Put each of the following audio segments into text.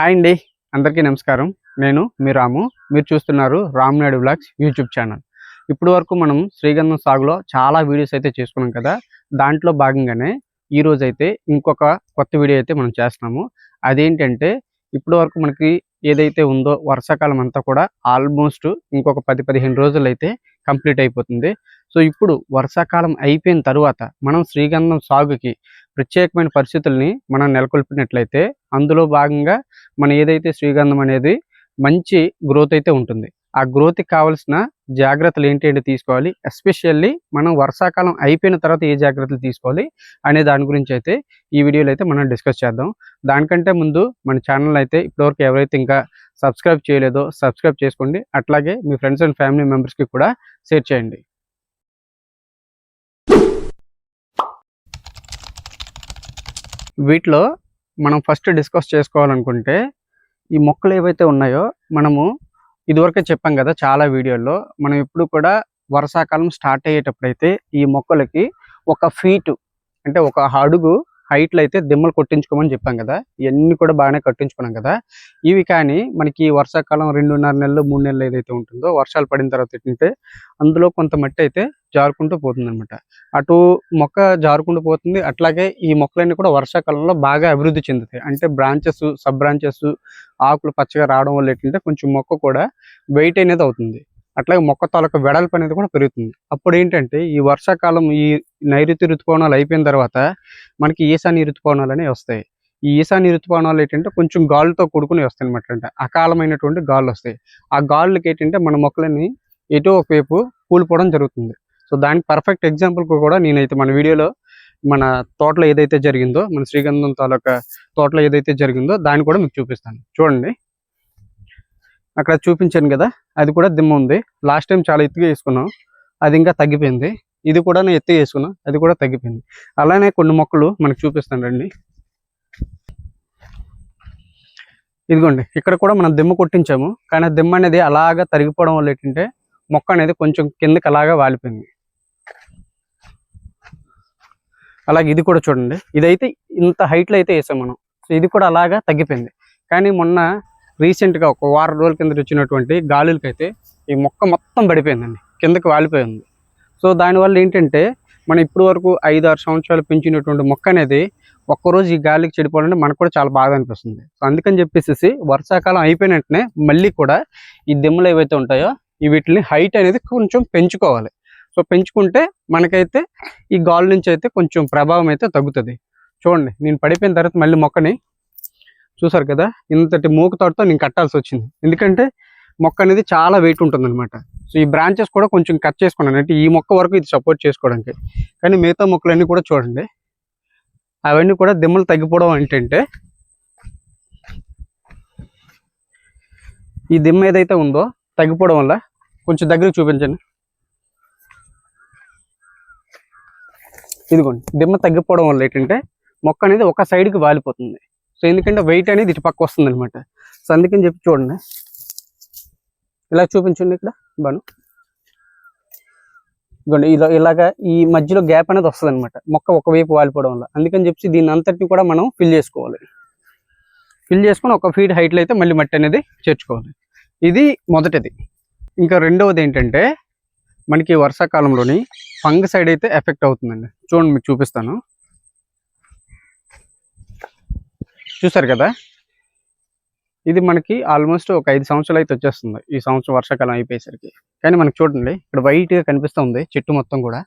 Hi అండి అందరికీ నమస్కారం. నేను మీ రాము. మీరు చూస్తున్నారు Ram Naidu blogs YouTube channel. ఇప్పుడు వరకు మనం శ్రీగంధం సాగులో చాలా వీడియోస్ అయితే చేసుకున్నాం కదా. దాంట్లో భాగంగానే ఈ అయితే ఇంకొక కొత్త వీడియో అయితే మనం చేస్తున్నాము. అదేంటంటే ఇప్పుడు వరకు మనకి ఏదైతే ఉందో వర్షాకాలం అంతా కూడా ఆల్మోస్ట్ ఇంకొక పది పదిహేను రోజులు అయితే కంప్లీట్ అయిపోతుంది. సో ఇప్పుడు వర్షాకాలం అయిపోయిన తర్వాత మనం శ్రీగంధం సాగుకి ప్రత్యేకమైన పరిస్థితుల్ని మనం నెలకొల్పినట్లయితే అందులో భాగంగా మన ఏదైతే శ్రీగంధం అనేది మంచి గ్రోత్ అయితే ఉంటుంది. ఆ గ్రోత్కి కావాల్సిన జాగ్రత్తలు ఏంటి అంటే తీసుకోవాలి. ఎస్పెషల్లీ మనం వర్షాకాలం అయిపోయిన తర్వాత ఏ జాగ్రత్తలు తీసుకోవాలి అనే దాని గురించి అయితే ఈ వీడియోలో అయితే మనం డిస్కస్ చేద్దాం. దానికంటే ముందు మన ఛానల్ అయితే ఇప్పటివరకు ఎవరైతే ఇంకా సబ్స్క్రైబ్ చేయలేదో సబ్స్క్రైబ్ చేసుకోండి. అట్లాగే మీ ఫ్రెండ్స్ అండ్ ఫ్యామిలీ మెంబర్స్కి కూడా షేర్ చేయండి. వీటిలో మనం ఫస్ట్ డిస్కస్ చేసుకోవాలనుకుంటే ఈ మొక్కలు ఏవైతే ఉన్నాయో మనము ఇదివరకే చెప్పాం కదా చాలా వీడియోల్లో మనం ఎప్పుడు కూడా వర్షాకాలం స్టార్ట్ అయ్యేటప్పుడైతే ఈ మొక్కలకి ఒక ఫీటు అంటే ఒక అడుగు హైట్లో అయితే దిమ్మలు కొట్టించుకోమని చెప్పాం కదా. ఇవన్నీ కూడా బాగానే కట్టించుకున్నాం కదా. ఇవి కానీ మనకి వర్షాకాలం రెండున్నర నెలలు మూడు నెలలు ఏదైతే ఉంటుందో వర్షాలు పడిన తర్వాత ఏంటంటే అందులో కొంత మట్టి అయితే జారుకుంటూ పోతుంది అనమాట అటు మొక్క జారుకుంటూ పోతుంది. అట్లాగే ఈ మొక్కలన్నీ కూడా వర్షాకాలంలో బాగా అభివృద్ధి చెందుతాయి. అంటే బ్రాంచెస్ సబ్ బ్రాంచెస్ ఆకులు పచ్చగా రావడం వల్ల ఏంటంటే కొంచెం మొక్క కూడా వెయిట్ అనేది అవుతుంది. అట్లాగే మొక్క తాలూకు వెడల్పు అనేది కూడా పెరుగుతుంది. అప్పుడు ఏంటంటే ఈ వర్షాకాలం ఈ నైరుతి ఋతుపవనాలు అయిపోయిన తర్వాత మనకి ఈశాన్య ఋతుపవనాలు అనేవి వస్తాయి. ఈ ఈశాన్య ఋతుపవనాలు ఏంటంటే కొంచెం గాలితో కూడుకుని వస్తాయి అనమాట అంటే. అకాలమైనటువంటి గాలు వస్తాయి. ఆ గాలులకి ఏంటంటే మన మొక్కలని ఎటో ఒకవైపు కూలిపోవడం జరుగుతుంది. సో దానికి పర్ఫెక్ట్ ఎగ్జాంపుల్ కూడా నేనైతే మన వీడియోలో మన తోటలో ఏదైతే జరిగిందో మన శ్రీగంధం తాలూకా తోటలో ఏదైతే జరిగిందో దాన్ని కూడా మీకు చూపిస్తాను. చూడండి. అక్కడ చూపించాను కదా అది కూడా దిమ్మ ఉంది. లాస్ట్ టైం చాలా ఎత్తుగా వేసుకున్నాం. అది ఇంకా తగ్గిపోయింది. ఇది కూడా నేను ఎత్తుగా వేసుకున్నాను అది కూడా తగ్గిపోయింది. అలానే కొన్ని మొక్కలు మనకు చూపిస్తాను రండి. ఇదిగోండి ఇక్కడ కూడా మనం దిమ్మ కొట్టించాము. కానీ దిమ్మ అనేది అలాగా తరిగిపోవడం వల్ల ఏంటంటే మొక్క అనేది కొంచెం కిందకి అలాగా వాలిపోయింది. అలాగే ఇది కూడా చూడండి. ఇదైతే ఇంత హైట్లో అయితే వేసాం మనం. సో ఇది కూడా అలాగా తగ్గిపోయింది. కానీ మొన్న రీసెంట్గా ఒక వారం రోజుల కింద వచ్చినటువంటి గాలులకైతే ఈ మొక్క మొత్తం పడిపోయిందండి. కిందకి వాలిపోయింది. సో దానివల్ల ఏంటంటే మనం ఇప్పుడు వరకు ఐదు ఆరు సంవత్సరాలు పెంచినటువంటి మొక్క అనేది ఒక్కరోజు ఈ గాలికి చెడిపోవాలంటే మనకు కూడా చాలా బాధ అనిపిస్తుంది. సో అందుకని చెప్పేసి వర్షాకాలం అయిపోయిన వెంటనే మళ్ళీ కూడా ఈ దిమ్మలు ఏవైతే ఉంటాయో వీటిని హైట్ అనేది కొంచెం పెంచుకోవాలి. సో పెంచుకుంటే మనకైతే ఈ గాలి నుంచి అయితే కొంచెం ప్రభావం అయితే తగ్గుతుంది. చూడండి నేను పడిపోయిన తర్వాత మళ్ళీ మొక్కని చూసారు కదా ఇంతటి మూకుతాడుతో నేను కట్టాల్సి వచ్చింది. ఎందుకంటే మొక్క అనేది చాలా వెయిట్ ఉంటుందన్నమాట. సో ఈ బ్రాంచెస్ కూడా కొంచెం కట్ చేసుకున్నాను. అంటే ఈ మొక్క వరకు ఇది సపోర్ట్ చేసుకోవడానికి. కానీ మిగతా మొక్కలన్నీ కూడా చూడండి అవన్నీ కూడా దిమ్మలు తగ్గిపోవడం ఏంటంటే ఈ దిమ్మ ఏదైతే ఉందో తగ్గిపోవడం వల్ల కొంచెం దగ్గరికి చూపించండి. ఇదిగోండి దిమ్మ తగ్గిపోవడం వల్ల ఏంటంటే మొక్క అనేది ఒక సైడ్కి వాలిపోతుంది. సో ఎందుకంటే వెయిట్ అనేది ఇటు పక్క వస్తుంది అనమాట సో అందుకని చెప్పి చూడండి. ఇలా చూపించండి ఇక్కడ బాను. ఇదిగోండి ఇలా ఇలాగా ఈ మధ్యలో గ్యాప్ అనేది వస్తుంది అనమాట మొక్క ఒకవైపు వాలిపోవడం వల్ల. అందుకని చెప్పి దీని అంతటిని కూడా మనం ఫిల్ చేసుకోవాలి. ఫిల్ చేసుకొని ఒక ఫీట్ హైట్లో అయితే మళ్ళీ మట్టి అనేది చేర్చుకోవాలి. ఇది మొదటిది. ఇంకా రెండవది ఏంటంటే మనకి వర్షాకాలంలోని ఫంగ సైడ్ అయితే ఎఫెక్ట్ అవుతుందండి. చూడండి మీకు చూపిస్తాను. చూసారు కదా? ఇది మనకి ఆల్మోస్ట్ ఒక ఐదు సంవత్సరాలు అయితే వచ్చేస్తుంది. ఈ సంవత్సరం వర్షాకాలం అయిపోయేసరికి. కానీ మనకి చూడండి ఇక్కడ వైట్గా కనిపిస్తుంది చెట్టు మొత్తం కూడా.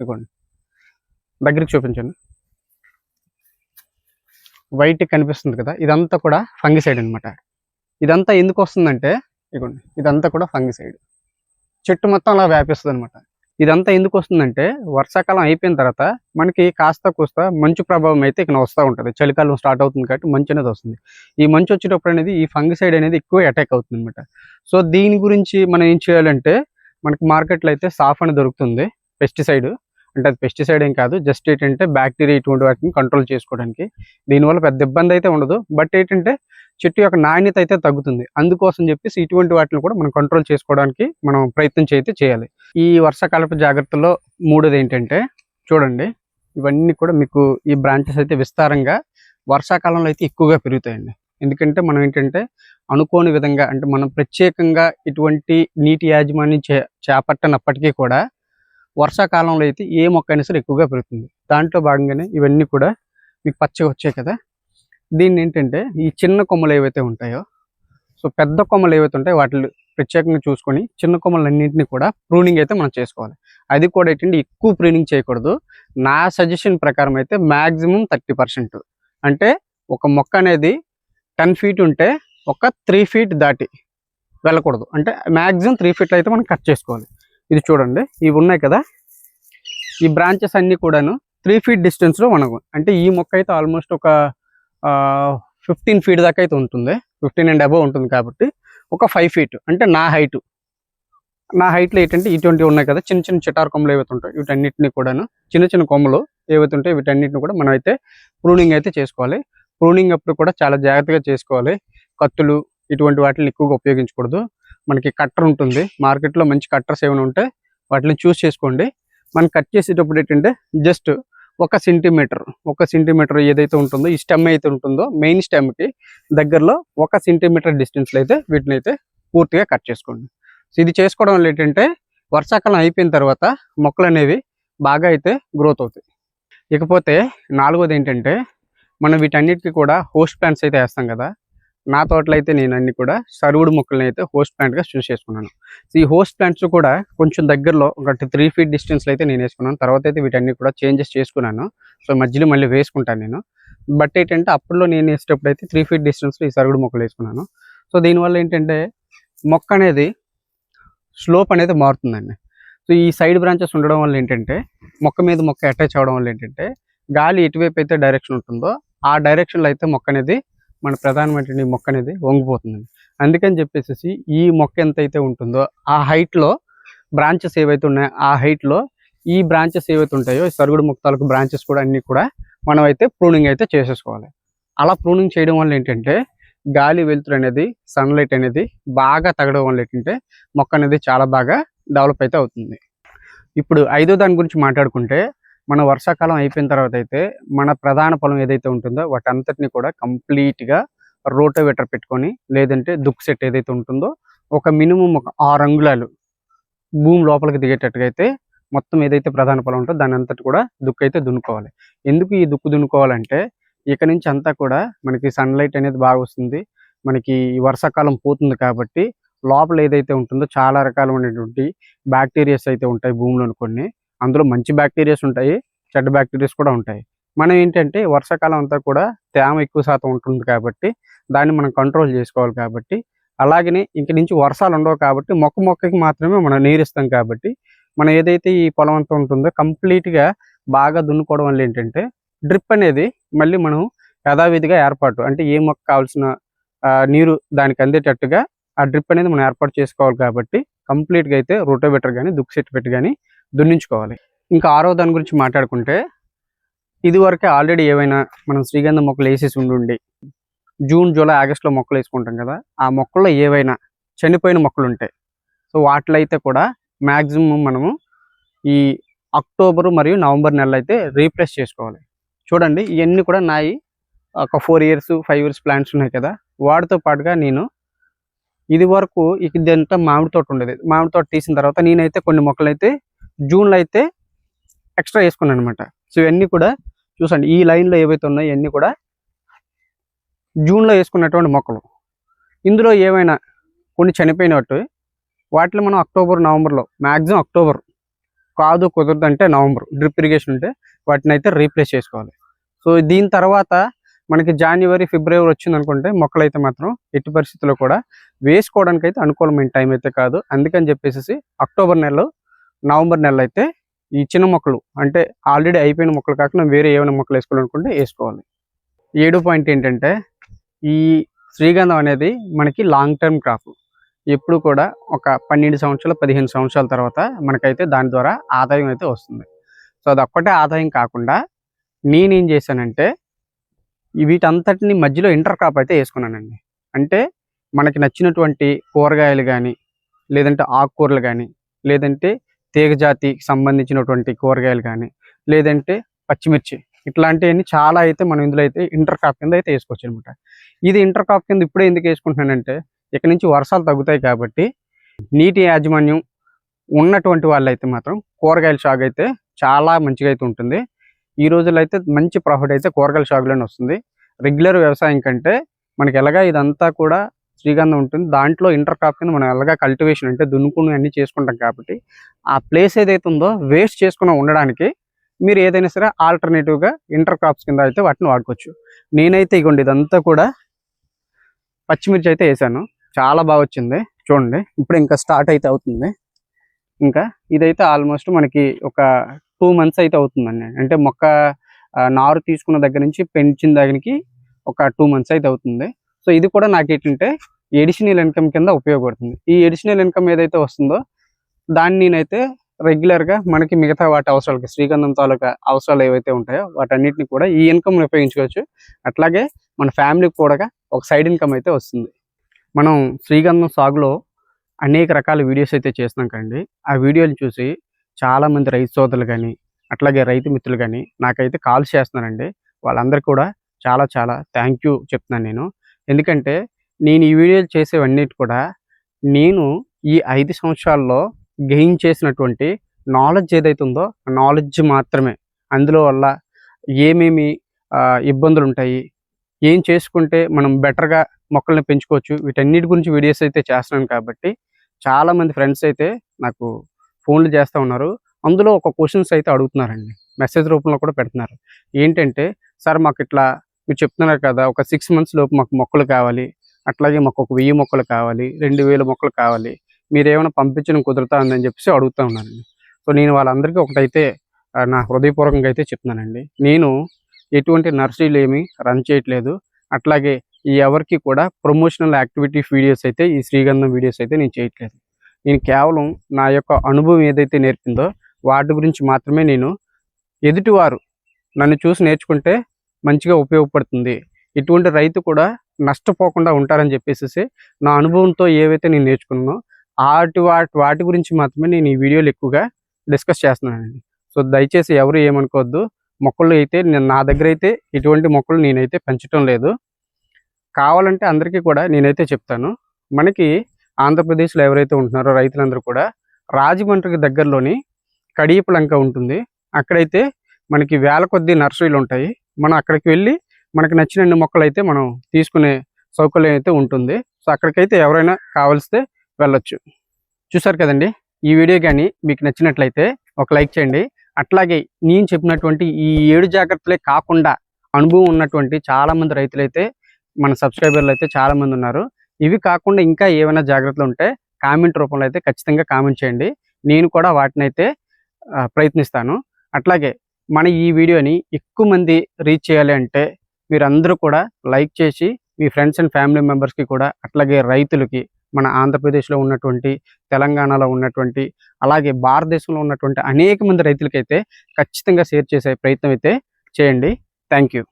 ఇదిగోండి. దగ్గరికి చూపించండి. వైట్ కనిపిస్తుంది కదా? ఇదంతా కూడా ఫంగిసైడ్ అనమాట ఇదంతా ఎందుకు వస్తుందంటే ఇదిగోండి ఇదంతా కూడా ఫంగిసైడ్ చెట్టు మొత్తం అలా వ్యాపిస్తుంది అనమాట ఇదంతా ఎందుకు వస్తుందంటే వర్షాకాలం అయిపోయిన తర్వాత మనకి కాస్త కూస్త మంచు ప్రభావం అయితే ఇక్కడ వస్తూ ఉంటుంది. చలికాలం స్టార్ట్ అవుతుంది కాబట్టి మంచు అనేది వస్తుంది. ఈ మంచు వచ్చేటప్పుడు అనేది ఈ ఫంగిసైడ్ అనేది ఎక్కువ అటాక్ అవుతుంది అనమాట సో దీని గురించి మనం ఏం చేయాలంటే మనకి మార్కెట్లో అయితే సాఫ్ అని దొరుకుతుంది పెస్టిసైడ్. అంటే అది పెస్టిసైడ్ ఏం కాదు. జస్ట్ ఏంటంటే బ్యాక్టీరియా ఇటువంటి వాటిని కంట్రోల్ చేసుకోవడానికి. దీనివల్ల పెద్ద ఇబ్బంది అయితే ఉండదు. బట్ ఏంటంటే చెట్టు యొక్క నాణ్యత అయితే తగ్గుతుంది. అందుకోసం చెప్పేసి ఇటువంటి వాటిని కూడా మనం కంట్రోల్ చేసుకోవడానికి మనం ప్రయత్నం అయితే చేయాలి. ఈ వర్షాకాలపు జాగ్రత్తలో మూడోది ఏంటంటే చూడండి ఇవన్నీ కూడా మీకు ఈ బ్రాంచెస్ అయితే విస్తారంగా వర్షాకాలంలో అయితే ఎక్కువగా పెరుగుతాయండి. ఎందుకంటే మనం ఏంటంటే అనుకోని విధంగా అంటే మనం ప్రత్యేకంగా ఇటువంటి నీటి యాజమాన్యం చే చేపట్టనప్పటికీ కూడా వర్షాకాలంలో అయితే ఏ మొక్క అయినా సరే ఎక్కువగా పెరుగుతుంది. దాంట్లో భాగంగానే ఇవన్నీ కూడా మీకు పచ్చగా వచ్చాయి కదా. దీన్ని ఏంటంటే ఈ చిన్న కొమ్మలు ఏవైతే ఉంటాయో సో పెద్ద కొమ్మలు ఏవైతే ఉంటాయో వాటిని ప్రత్యేకంగా చూసుకొని చిన్న కొమ్మలన్నింటినీ కూడా ప్రూనింగ్ అయితే మనం చేసుకోవాలి. అది కూడా ఏంటంటే ఎక్కువ ప్రూనింగ్ చేయకూడదు. నా సజెషన్ ప్రకారం అయితే మ్యాక్సిమం థర్టీ పర్సెంట్ అంటే ఒక మొక్క అనేది టెన్ ఫీట్ ఉంటే ఒక త్రీ ఫీట్ దాటి వెళ్ళకూడదు. అంటే మ్యాక్సిమం త్రీ ఫీట్లు అయితే మనం కట్ చేసుకోవాలి. ఇది చూడండి. ఇవి ఉన్నాయి కదా. ఈ బ్రాంచెస్ అన్నీ కూడాను త్రీ ఫీట్ డిస్టెన్స్లో మనకు. అంటే ఈ మొక్క అయితే ఆల్మోస్ట్ ఒక ఫిఫ్టీన్ ఫీట్ దాకా అయితే ఉంటుంది. ఫిఫ్టీన్ అండ్ అబవ్ ఉంటుంది కాబట్టి ఒక ఫైవ్ ఫీట్ అంటే నా హైట్ నా హైట్లో ఏంటంటే e ఇటువంటి ఉన్నాయి కదా చిన్న చిన్న చిటార్ కొమ్మలు ఏవైతే ఉంటాయి వీటన్నిటిని కూడాను చిన్న చిన్న కొమ్మలు ఏవైతే ఉంటాయి వీటన్నిటిని కూడా మనం అయితే ప్రూనింగ్ అయితే చేసుకోవాలి. ప్రూనింగ్ అప్పుడు కూడా చాలా జాగ్రత్తగా చేసుకోవాలి. కత్తులు ఇటువంటి వాటిని ఎక్కువగా ఉపయోగించకూడదు. మనకి కట్టర్ ఉంటుంది. మార్కెట్లో మంచి కట్టర్స్ ఏమైనా ఉంటే వాటిని చూస్ చేసుకోండి. మనం కట్ చేసేటప్పుడు ఏంటంటే జస్ట్ ఒక సెంటీమీటర్ ఒక సెంటీమీటర్ ఏదైతే ఉంటుందో ఈ స్టెమ్ అయితే ఉంటుందో మెయిన్ స్టెమ్కి దగ్గరలో ఒక సెంటీమీటర్ డిస్టెన్స్లో అయితే వీటిని అయితే పూర్తిగా కట్ చేసుకోండి. సో ఇది చేసుకోవడం వల్ల ఏంటంటే వర్షాకాలం అయిపోయిన తర్వాత మొక్కలు అనేవి బాగా అయితే గ్రోత్ అవుతాయి. ఇకపోతే నాలుగోది ఏంటంటే మనం వీటన్నిటికీ కూడా హోస్ట్ ప్లాంట్స్ అయితే వేస్తాం కదా నా తోటలో అయితే నేను అన్ని కూడా సరువుడు మొక్కలను అయితే హోస్ట్ ప్లాంట్గా చూస్ చేసుకున్నాను. ఈ హోస్ట్ ప్లాంట్స్ కూడా కొంచెం దగ్గరలో ఒక త్రీ ఫీట్ డిస్టెన్స్లో అయితే నేను వేసుకున్నాను. తర్వాత అయితే వీటన్ని కూడా చేంజెస్ చేసుకున్నాను. సో మధ్యలో మళ్ళీ వేసుకుంటాను నేను. బట్ ఏంటంటే అప్పుడులో నేను వేసేటప్పుడు అయితే త్రీ ఫీట్ డిస్టెన్స్లో ఈ సరుగుడు మొక్కలు వేసుకున్నాను. సో దీనివల్ల ఏంటంటే మొక్క అనేది స్లోప్ అనేది మారుతుందండి. సో ఈ సైడ్ బ్రాంచెస్ ఉండడం వల్ల ఏంటంటే మొక్క మీద మొక్క అటాచ్ అవడం వల్ల ఏంటంటే గాలి ఎటువైపు అయితే డైరెక్షన్ ఉంటుందో ఆ డైరెక్షన్లో అయితే మొక్క అనేది మన ప్రధానమైన మొక్క అనేది వంగిపోతుందండి. అందుకని చెప్పేసి ఈ మొక్క ఎంత అయితే ఉంటుందో ఆ హైట్లో బ్రాంచెస్ ఏవైతే ఉన్నాయో ఆ హైట్లో ఈ బ్రాంచెస్ ఏవైతే ఉంటాయో ఈ సరుగుడు మొక్క బ్రాంచెస్ కూడా అన్నీ కూడా మనం అయితే ప్రూనింగ్ అయితే చేసేసుకోవాలి. అలా ప్రూనింగ్ చేయడం వల్ల ఏంటంటే గాలి వెలుతురు అనేది సన్లైట్ అనేది బాగా తగడం వల్ల ఏంటంటే మొక్క అనేది చాలా బాగా డెవలప్ అయితే అవుతుంది. ఇప్పుడు ఐదో దాని గురించి మాట్లాడుకుంటే మన వర్షాకాలం అయిపోయిన తర్వాత అయితే మన ప్రధాన పొలం ఏదైతే ఉంటుందో వాటంతటిని కూడా కంప్లీట్గా రోటోవేటర్ పెట్టుకొని లేదంటే దుక్కు సెట్ ఏదైతే ఉంటుందో ఒక మినిమం ఒక ఆరు అంగుళాలు భూమి లోపలికి దిగేటట్టుగా అయితే మొత్తం ఏదైతే ప్రధాన పొలం ఉంటుందో దాని అంతటి కూడా దుక్కు అయితే దున్నుకోవాలి. ఎందుకు ఈ దుక్కు దున్నుకోవాలంటే ఇక నుంచి అంతా కూడా మనకి సన్లైట్ అనేది బాగా వస్తుంది. మనకి వర్షాకాలం పోతుంది కాబట్టి లోపల ఏదైతే ఉంటుందో చాలా రకాలైనటువంటి బ్యాక్టీరియాస్ అయితే ఉంటాయి భూమిలో కొన్ని. అందులో మంచి బ్యాక్టీరియాస్ ఉంటాయి చెడ్డ బ్యాక్టీరియాస్ కూడా ఉంటాయి. మనం ఏంటంటే వర్షాకాలం అంతా కూడా తేమ ఎక్కువ శాతం ఉంటుంది కాబట్టి దాన్ని మనం కంట్రోల్ చేసుకోవాలి కాబట్టి అలాగనే ఇంక నుంచి వర్షాలు ఉండవు కాబట్టి మొక్క మొక్కకి మాత్రమే మనం నీరిస్తాం కాబట్టి మనం ఏదైతే ఈ పొలం అంతా ఉంటుందో కంప్లీట్గా బాగా దున్నుకోవడం వల్ల ఏంటంటే డ్రిప్ అనేది మళ్ళీ మనం యథావిధిగా ఏర్పాటు అంటే ఏ మొక్క కావాల్సిన నీరు దానికి అందేటట్టుగా ఆ డ్రిప్ అనేది మనం ఏర్పాటు చేసుకోవాలి కాబట్టి కంప్లీట్గా అయితే రోటోబెటర్ కానీ దుక్కు సెట్ పెట్టి కానీ దున్నించుకోవాలి. ఇంకా ఆరో దాని గురించి మాట్లాడుకుంటే ఇది వరకే ఆల్రెడీ ఏవైనా మనం శ్రీగంధ మొక్కలు వేసేసి ఉండి జూన్ జూలై ఆగస్టులో మొక్కలు వేసుకుంటాం కదా ఆ మొక్కల్లో ఏవైనా చనిపోయిన మొక్కలు ఉంటాయి సో వాటిలో అయితే కూడా మ్యాక్సిమం మనము ఈ అక్టోబర్ మరియు నవంబర్ నెలలో అయితే రీప్లేస్ చేసుకోవాలి. చూడండి ఇవన్నీ కూడా నాయి ఒక four years five years plants ఉన్నాయి కదా వాటితో పాటుగా నేను ఇది వరకు ఇదంతా మామిడి తోట ఉండేది. మామిడి తోట తీసిన తర్వాత నేనైతే కొన్ని మొక్కలు అయితే జూన్లో అయితే ఎక్స్ట్రా వేసుకున్నాను అనమాట సో ఇవన్నీ కూడా చూసండి ఈ లైన్లో ఏవైతే ఉన్నాయో ఇవన్నీ కూడా జూన్లో వేసుకున్నటువంటి మొక్కలు. ఇందులో ఏవైనా కొన్ని చనిపోయినట్టు వాటిలో మనం అక్టోబర్ నవంబర్లో మ్యాక్సిమం అక్టోబర్ కాదు కుదరదు అంటే నవంబర్ డ్రిప్ ఇరిగేషన్ ఉంటే వాటిని అయితే రీప్లేస్ చేసుకోవాలి. సో దీని తర్వాత మనకి జనవరి ఫిబ్రవరి వచ్చింది అనుకుంటే మొక్కలు అయితే మాత్రం ఎట్టి పరిస్థితుల్లో కూడా వేసుకోవడానికి అయితే అనుకూలమైన టైం అయితే కాదు. అందుకని చెప్పేసి అక్టోబర్ నెలలో నవంబర్ నెలలో అయితే ఈ చిన్న మొక్కలు అంటే ఆల్రెడీ అయిపోయిన మొక్కలు కాకుండా వేరే ఏమైనా మొక్కలు వేసుకోవాలనుకుంటే వేసుకోవాలి. ఏడు పాయింట్ ఏంటంటే ఈ శ్రీగంధం అనేది మనకి లాంగ్ టర్మ్ క్రాప్ ఎప్పుడు కూడా ఒక పన్నెండు సంవత్సరాలు పదిహేను సంవత్సరాల తర్వాత మనకైతే దాని ద్వారా ఆదాయం అయితే వస్తుంది. సో అది ఒక్కటే ఆదాయం కాకుండా నేనేం చేశానంటే వీటంతటిని మధ్యలో ఇంటర్ క్రాప్ అయితే వేసుకున్నానండి. అంటే మనకి నచ్చినటువంటి కూరగాయలు కానీ లేదంటే ఆకుకూరలు కానీ లేదంటే తీగజాతికి సంబంధించినటువంటి కూరగాయలు కానీ లేదంటే పచ్చిమిర్చి ఇట్లాంటివన్నీ చాలా అయితే మనం ఇందులో అయితే ఇంటర్ క్రాప్ కింద అయితే వేసుకోవచ్చు అనమాట ఇది ఇంటర్ క్రాప్ కింద ఇప్పుడే ఎందుకు వేసుకుంటున్నానంటే ఇక్కడ నుంచి వర్షాలు తగ్గుతాయి కాబట్టి నీటి యాజమాన్యం ఉన్నటువంటి వాళ్ళైతే మాత్రం కూరగాయల సాగు అయితే చాలా మంచిగా అయితే ఉంటుంది. ఈ రోజుల్లో అయితే మంచి ప్రాఫిట్ అయితే కూరగాయల సాగులోనే వస్తుంది. రెగ్యులర్ వ్యవసాయం కంటే మనకి ఎలాగా ఇదంతా కూడా శ్రీగంధం ఉంటుంది. దాంట్లో ఇంటర్ క్రాప్ కింద మనం ఎలాగా కల్టివేషన్ అంటే దున్నుకుని అన్ని చేసుకుంటాం కాబట్టి ఆ ప్లేస్ ఏదైతే ఉందో వేస్ట్ చేసుకుని ఉండడానికి మీరు ఏదైనా సరే ఆల్టర్నేటివ్గా ఇంటర్ క్రాప్స్ కింద అయితే వాటిని వాడుకోవచ్చు. నేనైతే ఇగోండి ఇదంతా కూడా పచ్చిమిర్చి అయితే వేసాను. చాలా బాగా వచ్చింది. చూడండి ఇప్పుడు ఇంకా స్టార్ట్ అయితే అవుతుంది. ఇంకా ఇదైతే ఆల్మోస్ట్ మనకి ఒక టూ మంత్స్ అయితే అవుతుందండి. అంటే మొక్క నారు తీసుకున్న దగ్గర నుంచి పెంచిన దగ్గరికి ఒక టూ మంత్స్ అయితే అవుతుంది. సో ఇది కూడా నాకు ఏంటంటే ఎడిషనల్ ఇన్కమ్ కింద ఉపయోగపడుతుంది. ఈ ఎడిషనల్ ఇన్కమ్ ఏదైతే వస్తుందో దాన్ని నేనైతే రెగ్యులర్గా మనకి మిగతా వాటి అవసరాలకి శ్రీగంధం తాలూకా అవసరాలు ఏవైతే ఉంటాయో వాటన్నిటిని కూడా ఈ ఇన్కమ్ ఉపయోగించుకోవచ్చు. అట్లాగే మన ఫ్యామిలీకి కూడా ఒక సైడ్ ఇన్కమ్ అయితే వస్తుంది. మనం శ్రీగంధం సాగులో అనేక రకాల వీడియోస్ అయితే చేస్తున్నాం కండి ఆ వీడియోలు చూసి చాలా మంది రైతు సోదరులు కానీ అట్లాగే రైతు మిత్రులు కానీ నాకైతే కాల్స్ చేస్తున్నారండి. వాళ్ళందరికీ కూడా చాలా చాలా థ్యాంక్ యూ చెప్తున్నాను నేను. ఎందుకంటే నేను ఈ వీడియోలు చేసేవన్నిటి కూడా నేను ఈ ఐదు సంవత్సరాల్లో గెయిన్ చేసినటువంటి నాలెడ్జ్ ఏదైతే ఉందో ఆ నాలెడ్జ్ మాత్రమే. అందులో వల్ల ఏమేమి ఇబ్బందులు ఉంటాయి ఏం చేసుకుంటే మనం బెటర్గా మొక్కల్ని పెంచుకోవచ్చు వీటన్నిటి గురించి వీడియోస్ అయితే చేస్తున్నాను కాబట్టి చాలామంది ఫ్రెండ్స్ అయితే నాకు ఫోన్లు చేస్తూ ఉన్నారు. అందులో ఒక క్వశ్చన్స్ అయితే అడుగుతున్నారండి. మెసేజ్ రూపంలో కూడా పెడుతున్నారు. ఏంటంటే సార్ మాకు ఇట్లా మీరు చెప్తున్నారు కదా ఒక సిక్స్ మంత్స్ లోపు మాకు మొక్కలు కావాలి. అట్లాగే మాకు ఒక వెయ్యి మొక్కలు కావాలి రెండు వేల మొక్కలు కావాలి. మీరు ఏమైనా పంపించడం కుదురుతా ఉందని చెప్పేసి అడుగుతా ఉన్నానండి. సో నేను వాళ్ళందరికీ ఒకటైతే నా హృదయపూర్వకంగా అయితే చెప్తున్నానండి. నేను ఎటువంటి నర్సరీలు ఏమి రన్ చేయట్లేదు. అట్లాగే ఈ ఎవరికి కూడా ప్రమోషనల్ యాక్టివిటీ వీడియోస్ అయితే ఈ శ్రీగంధం వీడియోస్ అయితే నేను చేయట్లేదు. నేను కేవలం నా యొక్క అనుభవం ఏదైతే నేర్పిందో వాటి గురించి మాత్రమే నేను ఎదుటివారు నన్ను చూసి నేర్చుకుంటే మంచిగా ఉపయోగపడుతుంది. ఇటువంటి రైతు కూడా నష్టపోకుండా ఉంటారని చెప్పేసి నా అనుభవంతో ఏవైతే నేను నేర్చుకున్నానో వాటి వాటి వాటి గురించి మాత్రమే నేను ఈ వీడియోలు ఎక్కువగా డిస్కస్ చేస్తున్నానండి. సో దయచేసి ఎవరు ఏమనుకోవద్దు. మొక్కలు అయితే నేను నా దగ్గర అయితే ఇటువంటి మొక్కలు నేనైతే పెంచడం లేదు. కావాలంటే అందరికీ కూడా నేనైతే చెప్తాను. మనకి ఆంధ్రప్రదేశ్లో ఎవరైతే ఉంటున్నారో రైతులందరూ కూడా రాజమండ్రికి దగ్గరలోని కడియపులంక ఉంటుంది. అక్కడైతే మనకి వేల కొద్ది నర్సరీలు ఉంటాయి. మనం అక్కడికి వెళ్ళి మనకి నచ్చినన్ని మొక్కలు అయితే మనం తీసుకునే సౌకర్యం అయితే ఉంటుంది. సో అక్కడికైతే ఎవరైనా కావలిస్తే వెళ్ళొచ్చు. చూసారు కదండి? ఈ వీడియో కానీ మీకు నచ్చినట్లయితే ఒక లైక్ చేయండి. అట్లాగే నేను చెప్పినటువంటి ఈ ఏడు జాగ్రత్తలే కాకుండా అనుభవం ఉన్నటువంటి చాలామంది రైతులైతే మన సబ్స్క్రైబర్లు అయితే చాలామంది ఉన్నారు. ఇవి కాకుండా ఇంకా ఏమైనా జాగ్రత్తలు ఉంటే కామెంట్ రూపంలో అయితే ఖచ్చితంగా కామెంట్ చేయండి. నేను కూడా వాటిని అయితే ప్రయత్నిస్తాను. అట్లాగే మన ఈ వీడియోని ఎక్కువ మంది రీచ్ చేయాలి అంటే మీరందరూ కూడా లైక్ చేసి మీ ఫ్రెండ్స్ అండ్ ఫ్యామిలీ మెంబర్స్కి కూడా అట్లాగే రైతులకి మన ఆంధ్రప్రదేశ్లో ఉన్నటువంటి తెలంగాణలో ఉన్నటువంటి అలాగే భారతదేశంలో ఉన్నటువంటి అనేక మంది రైతులకైతే ఖచ్చితంగా షేర్ చేసే ప్రయత్నం అయితే చేయండి. Thank you